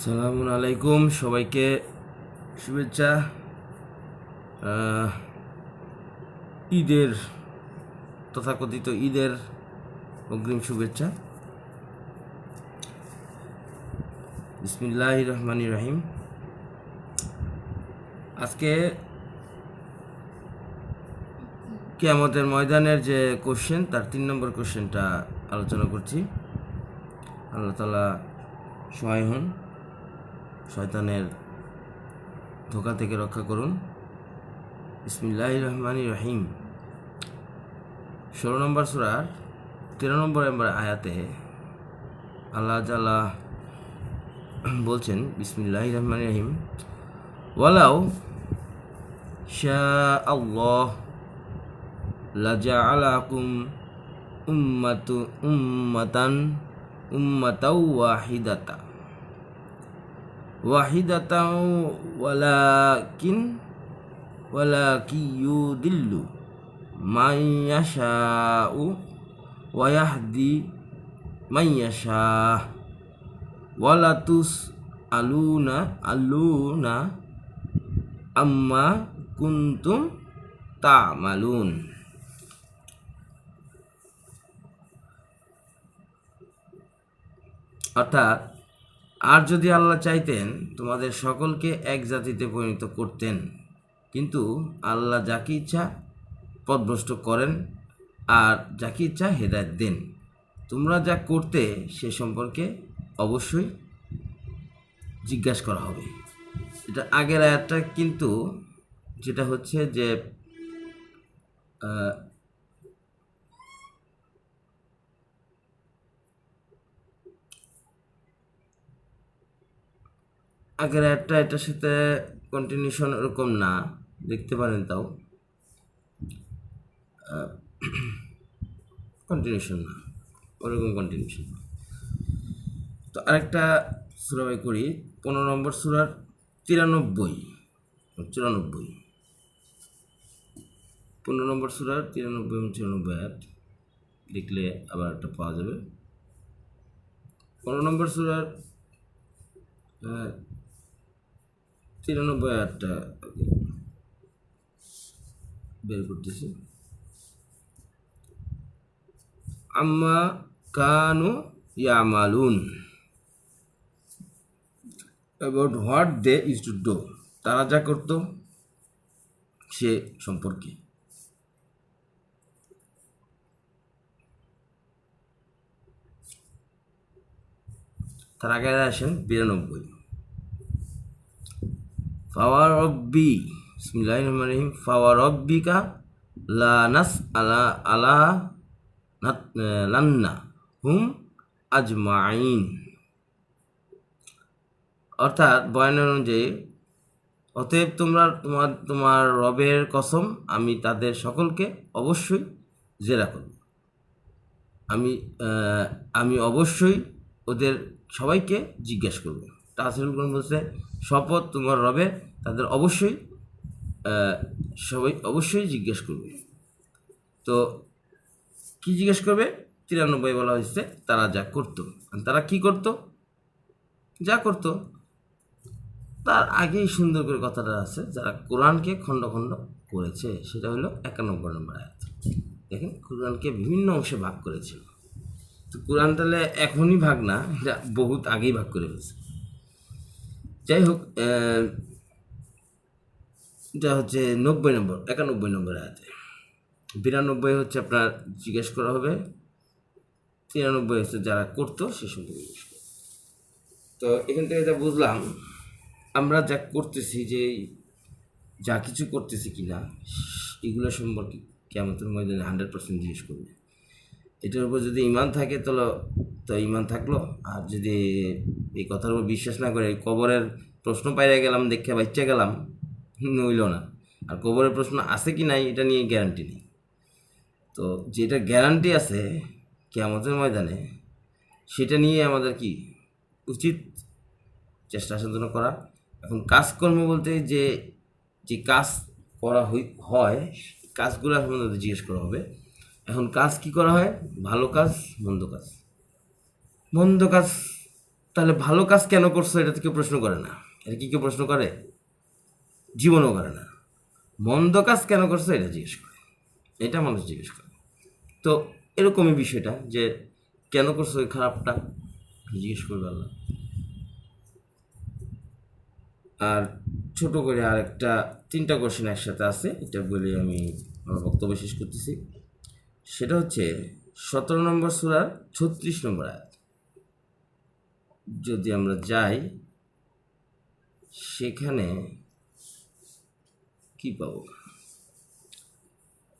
সালামু আলাইকুম, সবাইকে শুভেচ্ছা। ঈদের, তথাকথিত ঈদের অগ্রিম শুভেচ্ছা। বিসমিল্লাহ রহমান রহিম। আজকে কেয়ামতের ময়দানের যে কোশ্চেন তার তিন নম্বর কোশ্চেনটা আলোচনা করছি। আল্লাহ তালা সহায় হন। শয়তানের ধোকা থেকে রক্ষা করুন। ইসমিল্লাহ রহমান রহিম। ষোলো নম্বর সুরার তেরো নম্বর নম্বর আয়াতে আল্লাহ তালা বলছেন বিসমিল্লাহ রহমান রহিম, ওয়ালাউ শাহ আল্লাহ লাজাআলাকুম উম্মাতু, উম্মাতান, উম্মাতাও ওয়াহিদাতা। ওয়াহিদাতাও ওয়ালাকিন ওয়ালাকি ইউদিল্লু মান ইয়াশাউ ওয়া ইয়াহদি মান ইয়াশাহ ওয়ালা তুস আলুনা আলুনা আম্মা কুনতুম তামালুন অর্থাৎ আর যদি আল্লাহ চাইতেন, তোমাদের সকলকে এক জাতিতে পরিণত করতেন। কিন্তু আল্লাহ যাকে ইচ্ছা পদভ্রষ্ট করেন আর যাকে ইচ্ছা হেদায়ত দেন। তোমরা যা করতে সে সম্পর্কে অবশ্যই জিজ্ঞাসা করা হবে। এটা আগের আয়াতটা কিন্তু, যেটা হচ্ছে যে আগের একটা এটার সাথে কন্টিনিউশন ওরকম না। দেখতে পারেন তাও। কন্টিনিউশন না। ওরকম কন্টিনিউশন তো আরেকটা সুরাবাই করি। পনেরো নম্বর সুরার তিরানব্বই। চুরানব্বই পনেরো নম্বর সুরার তিরানব্বই এবং চুরানব্বই আয়াত। লিখলে আবার একটা পাওয়া যাবে। পনেরো নম্বর সুরার তিরানব্বই আয়াতটা বের করতেছি। আম্মা কানু ইয়ামালুন। About what they is to do তারা যা করত, সে সম্পর্কে। তার আগে আসেন বিরানব্বই। ফাওয়ার রব্বি বিসমিল্লাহ রহমান রহিম ফাওয়ার রব্বিকা লা নাস আলা আলা লান্না হুম আজমাইন অর্থাৎ বয়ান অনুযায়ী, অতএব তোমরা, তোমার তোমার রবের কসম আমি তাদের সকলকে অবশ্যই জেরা করব। আমি আমি অবশ্যই ওদের সবাইকে জিজ্ঞেস করব। তাসিরুল কোন বলছে, শপথ তোমার রবে তাদের অবশ্যই সবাই অবশ্যই জিজ্ঞেস করবে। তো কি জিজ্ঞেস করবে? তিরানব্বই বলা হয়েছে, তারা যা করতো। তারা কি করতো? যা করতো। তার আগেই সুন্দর করে কথাটা আছে, যারা কোরআনকে খণ্ড খণ্ড করেছে, সেটা হলো একানব্বই নম্বর আয়াত। দেখেন, কোরআনকে বিভিন্ন অংশে ভাগ করেছিল। তো কোরআন তাহলে এখনই ভাগ না, এটা বহুত আগেই ভাগ করে ফেলছে। যাই হোক এটা হচ্ছে নব্বই নম্বর, একানব্বই নম্বর আয়াতে বিরানব্বই হচ্ছে আপনার জিজ্ঞেস করা হবে, তিরানব্বই হচ্ছে যারা করতো সে সম্পর্কে জিজ্ঞেস। তো এখান থেকে যা বুঝলাম, আমরা যা করতেছি যে যা কিছু করতেছি কি না এগুলো সম্পর্কে কেমন ময়দানে হান্ড্রেড পার্সেন্ট জিজ্ঞেস করবে এটার উপর যদি ইমান থাকে তাহলে, তো ইমান থাকল, আর যদি এই কথার উপর বিশ্বাস না করে কবরের প্রশ্ন পাইরে গেলাম দেখে বাচ্চা গেলাম হইল না। আর কবরের প্রশ্ন আছে কি নাই, এটা নিয়ে গ্যারান্টি নেই। তো যেটা গ্যারান্টি আছে কেয়ামতের ময়দানে, সেটা নিয়ে আমাদের কি উচিত চেষ্টা সাধনা করা? এখন কাজকর্ম বলতে যে যে কাজ করা হয়, কাজগুলো সম্বন্ধে জিজ্ঞেস করা হবে। এখন কাজ কি করা হয়? ভালো কাজ, মন্দ কাজ। মন্দ কাজ তাহলে ভালো কাজ কেন করছ এটা কেউ প্রশ্ন করে না। এটা কি কেউ প্রশ্ন করে? জীবনও করে না। মন্দ কাজ কেন করছ এটা জিজ্ঞেস করে। এটা মানুষ জিজ্ঞেস করে। তো এরকমই বিষয়টা যে কেন করছ ওই খারাপটা জিজ্ঞেস করবে আল্লাহ। আর ছোট করে আর একটা তিনটা কোশ্চেন একসাথে আছে, এটা বলে আমি আমার বক্তব্য শেষ করতেছি। সেটা হচ্ছে সতেরো নম্বর সুরার ছত্রিশ নম্বর আয়াত। যদি আমরা যাই, সেখানে কি পাবো?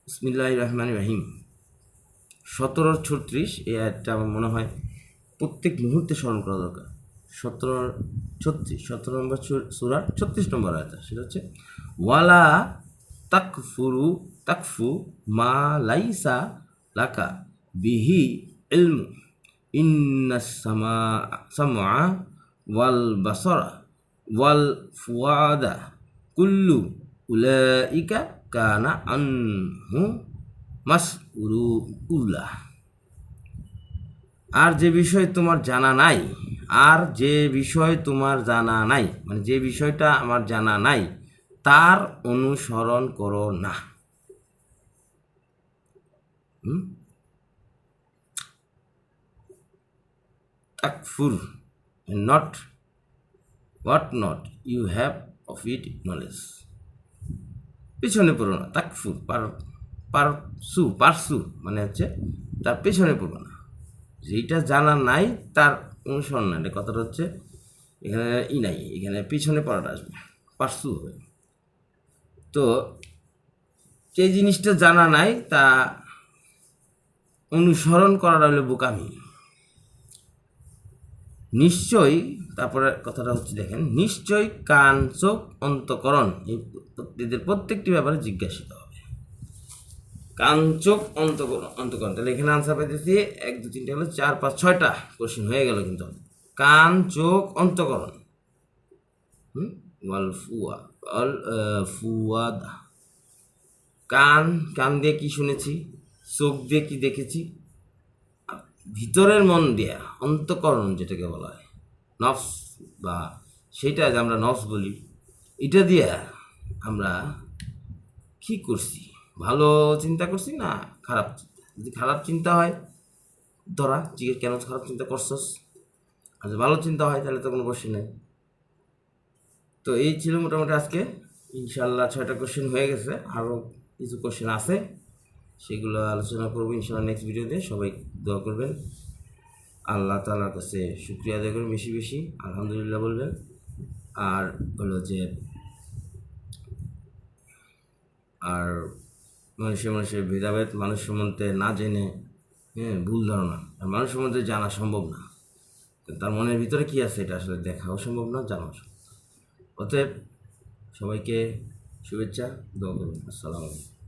বিসমিল্লাহ রহমান রাহিম। সতেরো ছত্রিশ, এই আয়াতটা আমার মনে হয় প্রত্যেক মুহূর্তে স্মরণ করা দরকার। সতেরো ছত্রিশ, সতেরো নম্বর সুরার ছত্রিশ নম্বর আয়াত সেটা হচ্ছে, ওয়ালা তাকফুরু, তাকফু মা লাইসা লাকা বিহি ইলমু। ইন্না সামা ওয়াল বাসরা ওয়াল ফুয়াদা কুল্লু উলাইকা কানা আনহু মাসউলু উল্লাহ আর যে বিষয় তোমার জানা নাই, আর যে বিষয় তোমার জানা নাই মানে যে বিষয়টা আমার জানা নাই, তার অনুসরণ করো না হুম? Takfur and not what not you have of it knowledge. পিছনে পড়ো না, তাকফুর, পার পারসু পারসু মানে হচ্ছে তার পেছনে পড়ো না। যেইটা জানা নাই, তার অনুসরণ না এটা কথাটা হচ্ছে এখানে ই নাই, এখানে পিছনে পড়াটা আসবে পারসু হবে। তো যে জিনিসটা জানা নাই, তা অনুসরণ করাটা হলো বোকামি। নিশ্চয়ই, তারপরে কথাটা হচ্ছে দেখেন, নিশ্চয়ই কান, চোখ, অন্তকরণ, এই এদের প্রত্যেকটি ব্যাপারে জিজ্ঞাসিত হবে। কান, চোখ, অন্তকরণ অন্তকরণ, তাহলে এখানে আনসার পাইতেছি, এক দু তিনটে হলো চার, পাঁচ, ছয়টা কোশ্চেন হয়ে গেল কিন্তু। কান, চোখ, অন্তকরণ। ওয়াল ফুয়া অল কান কান দিয়ে কি শুনেছি? চোখ দিয়ে কি দেখেছি? ভিতরের মন দিয়া, অন্তকরণ যেটাকে বলা হয়, নফস বা সেটা যে আমরা নফস বলি, এটা দিয়া আমরা কি করছি? ভালো চিন্তা করছি না খারাপ যদি খারাপ চিন্তা হয়, ধরা, জিজ্ঞেস কেন খারাপ চিন্তা করছস? আর যদি ভালো চিন্তা হয়, তাহলে তো কোনো কোশ্চেন নেই। তো এই ছিল মোটামুটি আজকে। ইনশাল্লাহ ছয়টা কোশ্চেন হয়ে গেছে। আরও কিছু কোশ্চেন আছে। সেগুলো আলোচনা করব ইনশাল্লাহ নেক্সট ভিডিওতে সবাই দোয়া করবেন। আল্লাহ তালার কাছে শুক্রিয়া আদায় করবেন বেশি বেশি, আলহামদুলিল্লাহ বলবেন। আর হলো যে, আর মানুষের মানুষের ভেদাভেদ মানুষ সম্বন্ধে না জেনে হ্যাঁ ভুল ধারণা। আর মানুষ সম্বন্ধে জানা সম্ভব না। তার মনের ভিতরে কি আছে এটা আসলে দেখাও সম্ভব না জানাও অতএব সবাইকে শুভেচ্ছা, দোয়া করুন। আসসালামু আলাইকুম।